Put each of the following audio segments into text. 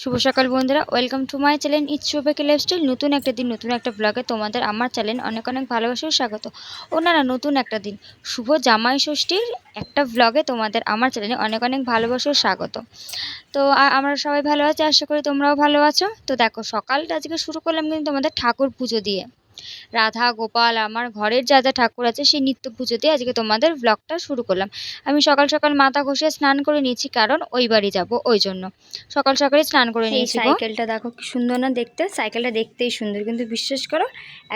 শুভ সকাল বন্ধুরা welcome to my channel ইচ্ছুপেকে লাইফস্টাইল নতুন একটা দিন, নতুন একটা ব্লগে তোমাদের আমার চ্যানেল অনেক অনেক ভালোবাসা স্বাগত ও না না নতুন একটা দিন, শুভ জামাই ষষ্ঠীর একটা ব্লগে তোমাদের আমার চ্যানেলে অনেক অনেক ভালোবাসা স্বাগত। তো আমরা সবাই ভালো আছি, আশা করি তোমরাও ভালো আছো। তো দেখো, সকালটা আজকে শুরু করলাম কিন্তু তোমাদের ঠাকুর পুজো দিয়ে। রাধা গোপাল আমার ঘরের যা যা ঠাকুর আছে সেই নিত্য পুজো দিয়ে আজকে তোমাদের ব্লগটা শুরু করলাম। আমি সকাল সকাল মাথা ঘষে স্নান করে নিয়েছি কারণ ওই বাড়ি যাব ওই জন্য। সকাল সকালে স্নান করে নিয়েছি সাইকেলটা দেখো কি সুন্দর না দেখতে? সাইকেলটা দেখতেই সুন্দর কিন্তু বিশ্বাস করো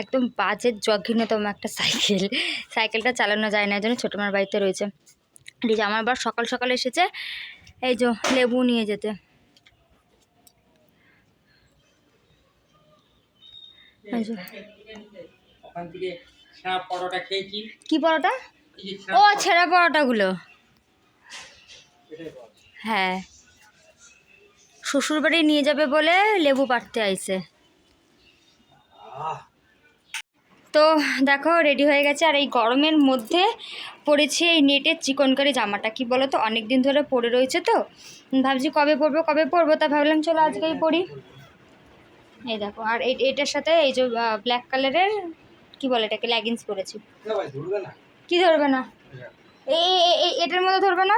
একদম বাজেট জঘন্যতম একটা সাইকেল সাইকেলটা চালানো যায় না এই জন্য ছোটো মার বাড়িতে রয়েছে। যে আমার বার সকাল সকাল এসেছে এই যে লেবু নিয়ে যেতে এই যে, ওখান থেকে সারা পরোটা খেয়েছি। কি পরোটা? ও ছেঁড়া পরোটাগুলো। হ্যাঁ। শ্বশুর বাড়ি নিয়ে যাবে বলে লেবু পাড়তে আইছে। তো দেখো রেডি হয়ে গেছে। আর এই গরমের মধ্যে পরেছি এই নেটের চিকনকারি জামাটা। কি বলো তো? অনেক দিন ধরে পরে রয়েছে তো। ভাবছি কবে পরবো কবে পরবো তা ভাবলাম চলো আজকেই পরি। এই দেখো আর এই এটার সাথে এই যে ব্ল্যাক কালারের কি বলে এটাকে লেগিংস পরেছি? কি ধরবে না? এই- এটার মধ্যে ধরবে না?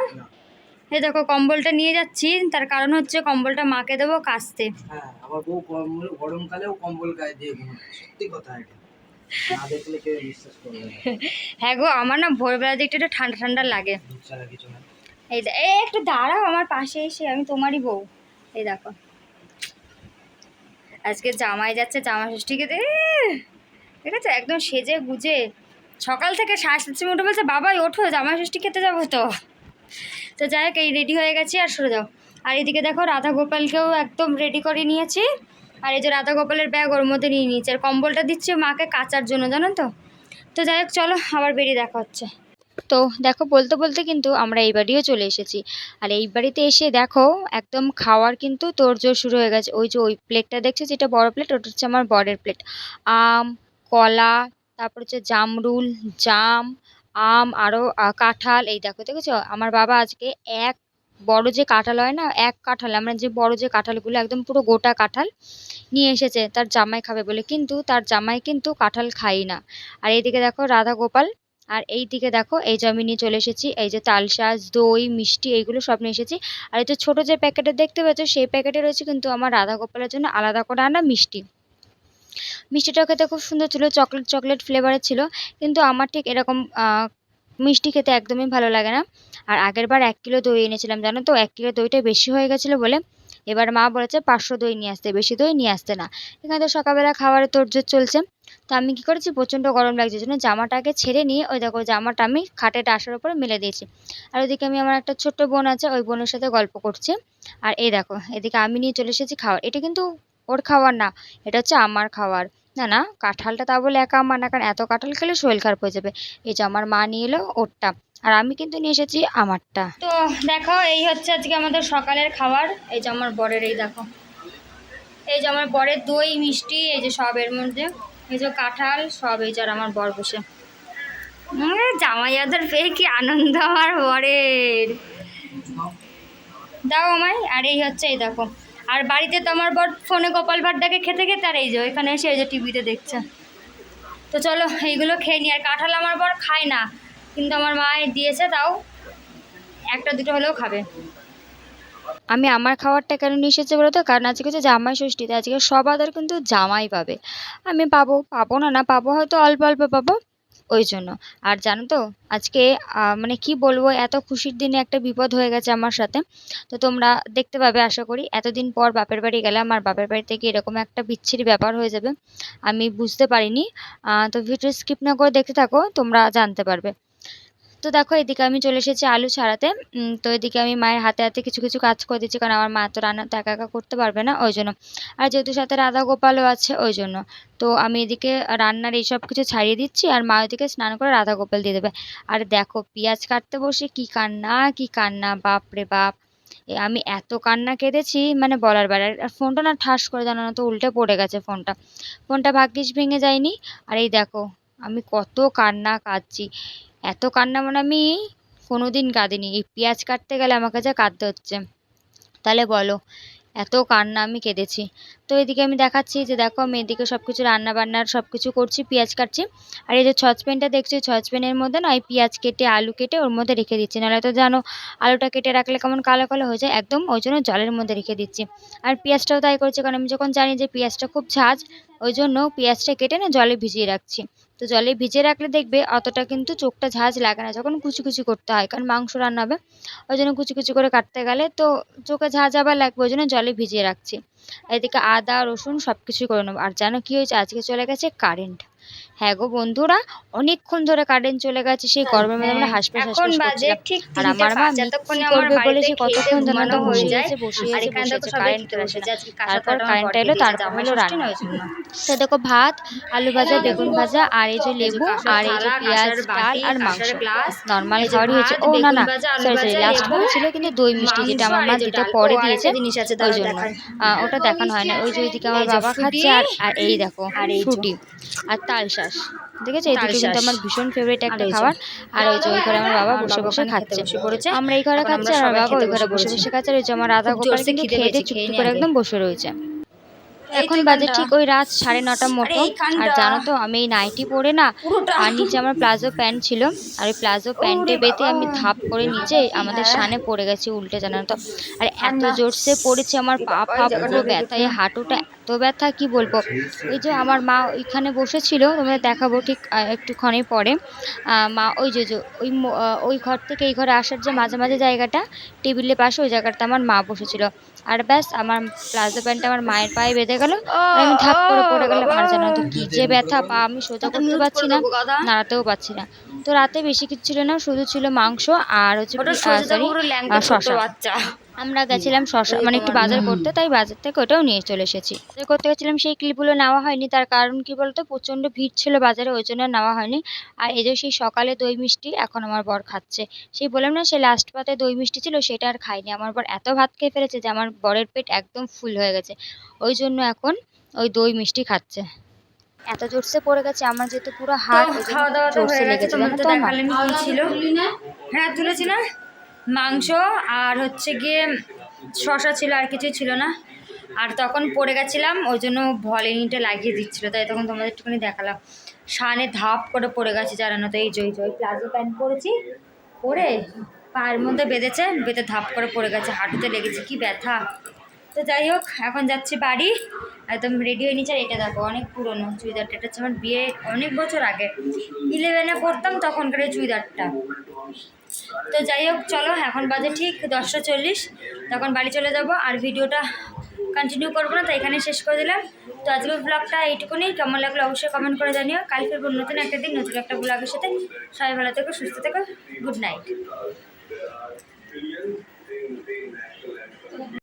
এই দেখো কম্বলটা নিয়ে যাচ্ছি তার কারণ হচ্ছে কম্বলটা মাকে দেবো কাচতে। হ্যাঁ, আমার বউ কম্বল গরমকালেও কম্বল গায়ে দিয়ে সত্যি কথা এটা। না দেখলে কেউ বিশ্বাস করবে না। হ্যাঁ গো আমার না ভোরবেলা দিকটা একটু ঠান্ডা ঠান্ডা লাগে। এই একটু দাঁড়াও আমার পাশে এসে আমি তোমারই বউ। এই দেখো। আজকে জামাই যাচ্ছে জামা দে। ঠিক আছে? একদম সেজে গুজে। সকাল থেকে সাড়ে সাতটার মধ্যে বলছে, বাবাই, ওঠো, জামাই ষষ্ঠী খেতে যাব তো। তো যাই হোক, এই রেডি হয়ে গেছি আর সরে যাও। আর এদিকে দেখো রাধা গোপালকেও একদম রেডি করে নিয়েছি। আর এই যে রাধা গোপালের ব্যাগ ওর মধ্যে নিয়ে নিয়েছি। আর কম্বলটা দিচ্ছি মাকে কাচার জন্য, জানো তো? তো যাই হোক, চলো, আবার বেরিয়ে দেখা হচ্ছে। তো দেখো বলতে বলতে কিন্তু আমরা এই বাড়িও চলে এসেছি। আর এই বাড়িতে এসে দেখো একদম খাওয়ার কিন্তু তোড়জোড় শুরু হয়ে গেছে। ওই যে ওই প্লেটটা দেখছ? যেটা বড় প্লেট, ওটা হচ্ছে আমার বরের প্লেট। আম, কলা, তারপর হচ্ছে জামরুল, জাম, আম আরও কাঁঠাল। এই দেখো, দেখেছ? আমার বাবা আজকে এক বড় যে কাঁঠাল হয় না, এক কাঁঠাল, আমরা যে বড় যে কাঁঠালগুলো, একদম পুরো গোটা কাঁঠাল নিয়ে এসেছে। তার জামাই খাবে বলে। কিন্তু তার জামাই কিন্তু কাঁঠাল খাই না। আর এইদিকে দেখো রাধা গোপাল আর এই দিকে দেখো, এই যে আমি নিয়ে চলে এসেছি, এই যে তালশাঁস দই, মিষ্টি, এইগুলো সব নিয়ে এসেছি। আর এই যে ছোটো যে প্যাকেটে দেখতে পাচ্ছ, সেই প্যাকেটে রয়েছে কিন্তু আমার রাধা গোপালের জন্য আলাদা করে আনা মিষ্টি। মিষ্টিটা খেতে খুব সুন্দর ছিল, চকলেট চকলেট ফ্লেভারের ছিল, কিন্তু আমার ঠিক এরকম মিষ্টি খেতে একদমই ভালো লাগে না। আর আগের বার এক কিলো দই এনেছিলাম, জানো তো? এক কিলো দইটা বেশি হয়ে গেছিল বলে। এবার মা বলেছে, পাঁচশো দই নিয়ে আসতে, বেশি দই নিয়ে আসতে না। এখানে তো সকালবেলা খাবারের তোড়জোড় চলছে। তো আমি কি করেছি, প্রচণ্ড গরম লাগছে, জন্য জামাটাকে ছেড়ে নিয়ে ওই দেখো জামাটা আমি খাটের আসার উপরে মেলে দিয়েছি। আর ওইদিকে আমি আমার একটা ছোট্ট বোন আছে, ওই বোনের সাথে গল্প করছি। আর এই দেখো, এদিকে আমি নিয়ে চলে এসেছি খাওয়ার। এটা কিন্তু ওর খাওয়ার না, এটা হচ্ছে আমার খাওয়ার। না না, কাঁঠালটা তা বলে একা আমার না, কারণ এত কাঁঠাল খেলে শরীর খারাপ হয়ে যাবে। এই যে আমার মা নিয়ে এলো ওরটা। আর আমি কিন্তু নিয়ে এসেছি আমারটা। তো দেখো, এই হচ্ছে আজকে আমাদের সকালের খাবার। এই যে আমার বরের, এই দেখো। এই যে আমার বরের দই, মিষ্টি, এই যে সব এর মধ্যে। এই যে কাঁঠাল, সব এই যে আমার বর বসে। জামাইয়াদের পেয়ে কি আনন্দ আমার বরের। দাও আমায়, আর এই হচ্ছে, এই দেখো। আর বাড়িতে তো আমার বর ফোনে গোপাল ভাটটাকে খেতে খেতে, আর এই যে ওইখানে এসে এই যে টিভিতে দেখছে। তো চলো, এইগুলো খেয়ে নি। আর কাঁঠাল আমার বর খায় না। কিন্তু আমার মা দিয়েছে, তাও একটা দুটো হলেও খাবে। আমি আমার খাবারটা কেন নিয়ে এসেছি বলো তো কারণ আজকে হচ্ছে জামাই ষষ্ঠীতে আজকে সব আদার কিন্তু জামাই পাবে। আমি পাবো পাবো না না পাবো, হয়তো অল্প অল্প পাবো, ওই জন্য। আর জানো তো, আজকে মানে কি বলব, এত খুশির দিনে একটা বিপদ হয়ে গেছে আমার সাথে। তো তোমরা দেখতে পাবে, আশা করি, এতদিন পর বাপের বাড়ি গেলাম, আর বাপের বাড়ি থেকে এরকম একটা বিচ্ছিরি ব্যাপার হয়ে যাবে, আমি বুঝতে পারিনি। তো ভিডিও স্কিপ না করে দেখতে থাকো, তোমরা জানতে পারবে। তো দেখো, এদিকে আমি চলে এসেছি আলু ছাড়াতে। তো এদিকে আমি মায়ের হাতে হাতে কিছু কিছু কাজ করে দিচ্ছি, কারণ আমার মা তো রান্না তো একা একা করতে পারবে না, ওই জন্য। আর যেহেতু সাথে রাধা গোপালও আছে, ওই জন্য। তো আমি এদিকে রান্নার এইসব কিছু ছাড়িয়ে দিচ্ছি, আর মা ওদিকে স্নান করে রাধা গোপাল দিয়ে দেবে। আর দেখো, পেঁয়াজ কাটতে বসে কি কান্না কি কান্না, বাপ রে বাপ। আমি এত কান্না কেঁদেছি মানে বলার আর ফোনটা না ঠাস করে জানো না তো, উল্টে পড়ে গেছে ফোনটা। ফোনটা ভাগ্যিস ভেঙে যায়নি। আর এই দেখো, আমি কত কান্না কাঁদছি। এত কান্না মানে আমি কোনোদিন কাঁদিনি। এই পেঁয়াজ কাটতে গেলে আমাকে যা কাঁদতে হচ্ছে। তাহলে বলো, এত কান্না আমি কেঁদেছি। তো এদিকে আমি দেখাচ্ছি যে দেখো আমি এদিকে সব কিছু রান্না বান্নার সব কিছু করছি, পেঁয়াজ কাটছি। আর এই যে সসপ্যানটা দেখছি সসপ্যানের মধ্যে না ওই পেঁয়াজ কেটে, আলু কেটে ওর মধ্যে রেখে দিচ্ছি। নাহলে তো জানো আলুটা কেটে রাখলে কেমন কালো কালো হয়ে যায়, একদম ওই জন্য জলের মধ্যে রেখে দিচ্ছি। আর পেঁয়াজটাও তাই করছি, কারণ আমি যখন জানি যে পেঁয়াজটা খুব ঝাঁজ, ওই জন্য পেঁয়াজটা কেটে না জলে ভিজিয়ে রাখছি। তো জলে ভিজে রাখলে দেখবে অতটা কিন্তু চোখটা ঝাঁজ লাগে না, যখন কুচি কুচি করতে হয়, কারণ মাংস রান্না হবে, ওই জন্য কুচি কুচি করে কাটতে গেলে তো চোখে ঝাঁজ আবার লাগবে, ওই জন্য জলে ভিজিয়ে রাখছি। এদিকে আদা রসুন সব কিছুই করে নেব। আর জানো কি হয়েছে? আজকে চলে গেছে কারেন্ট হ্যাঁ গো বন্ধুরা অনেকক্ষণ ধরে কারেন্ট চলে গেছে সেই গরমের মধ্যে আমরা হাসপাস হ্যাঁ, এখন বাজে ঠিক আর আমার মা মিক্সি করবে বলে সে কতক্ষণ ধরে তো হয়ে বসে যায়। বসে আর আছে বসে কারেন্ট কাঁচা তারপর কারেন্ট এলো তারপর হলো রান্না। তো দেখো ভাত আলু ভাজা বেগুন ভাজা আর এই যে লেবু আর এই যে পেঁয়াজ ডাল আর মাংস। নর্মাল খাওয়ারই হয়েছে। ও না না সরি সরি লাস্ট লেবু, ভাবে ছিল কিন্তু দই মিষ্টি যেটা আমার মা দিতে পরে দিয়েছে জিনিস আছে, ওই জন্য। দেখাই। ওটা দেখানো হয় না। ওই যে ওইদিকে আমার বাবা খাচ্ছে আর আর এই দেখো আর এই যে- ফ্রুটি আর তালশাঁস। দেখেছ? এই দুটো কিন্তু আমার ভীষণ ফেভারিট একটা খাবার। আর ওই যে ওই ঘরে আমার বাবা বসে বসে খাচ্ছে। আমরা এই ঘরে খাচ্ছি আর আমার বাবা ওই ঘরে বসে বসে খাচ্ছে। আর ওই যে আমার রাধা গোপাল কিন্তু খেয়ে চুপটি করে একদম বসে রয়েছে। এখন বাজে ঠিক ওই রাত সাড়ে নটার মতো আর জানো তো আমি এই নাইটি পরে না আর নিচে আমার প্লাজো প্যান্ট ছিল। আর ওই প্লাজো প্যান্টে বেঁধে আমি ধাপ করে নিচে আমাদের হ্যাঁ। সানে পড়ে গেছি উল্টে জানো তো। আর এত জোরসে পড়েছে আমার পা পা পুরো ব্যথায় হাঁটুটা এত ব্যথা কি বলব? ওই যে আমার মা ওইখানে বসেছিল তোমাদের দেখাবো ঠিক একটুক্ষণে পরে। মা ওই যে ওই ওই ঘর থেকে এই ঘরে আসার যে মাঝে মাঝে জায়গাটা টেবিলের পাশে ওই জায়গাটা আমার মা বসেছিল। আর ব্যাস আমার প্লাজো প্যান্টটা আমার মায়ের পায়ে বেঁধে গেল। আমি ধাপ করে পড়ে গেলাম আর জানো তো কি যে ব্যথা পা আমি সোজা করতে পারছি না নাড়াতেও পারছি না। তো রাতে বেশি কিছু ছিল না শুধু ছিল মাংস আর হচ্ছে আমরা গেছিলাম শশা মানে একটু বাজার করতে তাই বাজার থেকে ওটাও নিয়ে চলে এসেছি। বাজার করতে গেছিলাম সেই ক্লিপগুলো নেওয়া হয়নি তার কারণ কি বলতো প্রচণ্ড ভিড় ছিল বাজারে ওই জন্য নেওয়া হয়নি। আর এই যে সেই সকালে দই মিষ্টি এখন আমার বর খাচ্ছে। সেই বললাম না সেই লাস্ট পাতে দই মিষ্টি ছিল সেটা আর খাইনি আমার বর এত ভাত খেয়ে ফেলেছে যে আমার বরের পেট একদম ফুল হয়ে গেছে। ওই জন্য এখন ওই দই মিষ্টি খাচ্ছে। এত জোরসে পড়ে গেছে আমার যেহেতু পুরো হাত খাওয়া দাওয়া তো হয়ে গেছে জানো তোমাদের তো? দেখালেন কি ছিল। হ্যাঁ তুলেছি না। মাংস আর হচ্ছে গিয়ে শশা ছিল আর কিছুই ছিল না। আর তখন পড়ে গেছিলাম ওই জন্য ভলিনিটা লাগিয়ে দিচ্ছিল তাই তখন তোমাদের একটুখানি দেখালাম। সানে ধাপ করে পড়ে গেছে জানানো তো এই জয় জয় প্লাজো প্যান্ট পরেছি পরে পায়ের মধ্যে বেঁধেছে বেঁধে ধাপ করে পড়ে গেছে হাঁটুতে লেগেছে কি ব্যথা। তো যাই হোক, এখন যাচ্ছি বাড়ি। একদম রেডি হয়ে নিচ্ছে এটা দেখো, অনেক পুরনো চুড়িদারটা। এটা হচ্ছে আমার বিয়ে অনেক বছর আগে। ইলেভেনে পড়তাম তখনকার এই চুড়িদারটা। তো যাই হোক, চলো, এখন বাজে ঠিক দশটা চল্লিশ। তখন বাড়ি চলে যাব। আর ভিডিওটা কন্টিনিউ করব না তো এখানে শেষ করে দিলাম। তো আজকের ব্লগটা এইটুকুনি। কেমন লাগল অবশ্যই কমেন্ট করে জানিও। কাল ফিরবো নতুন একটা দিন, নতুন একটা ব্লগের সাথে। সবাই ভালো থেকো, সুস্থ থেকো। Good night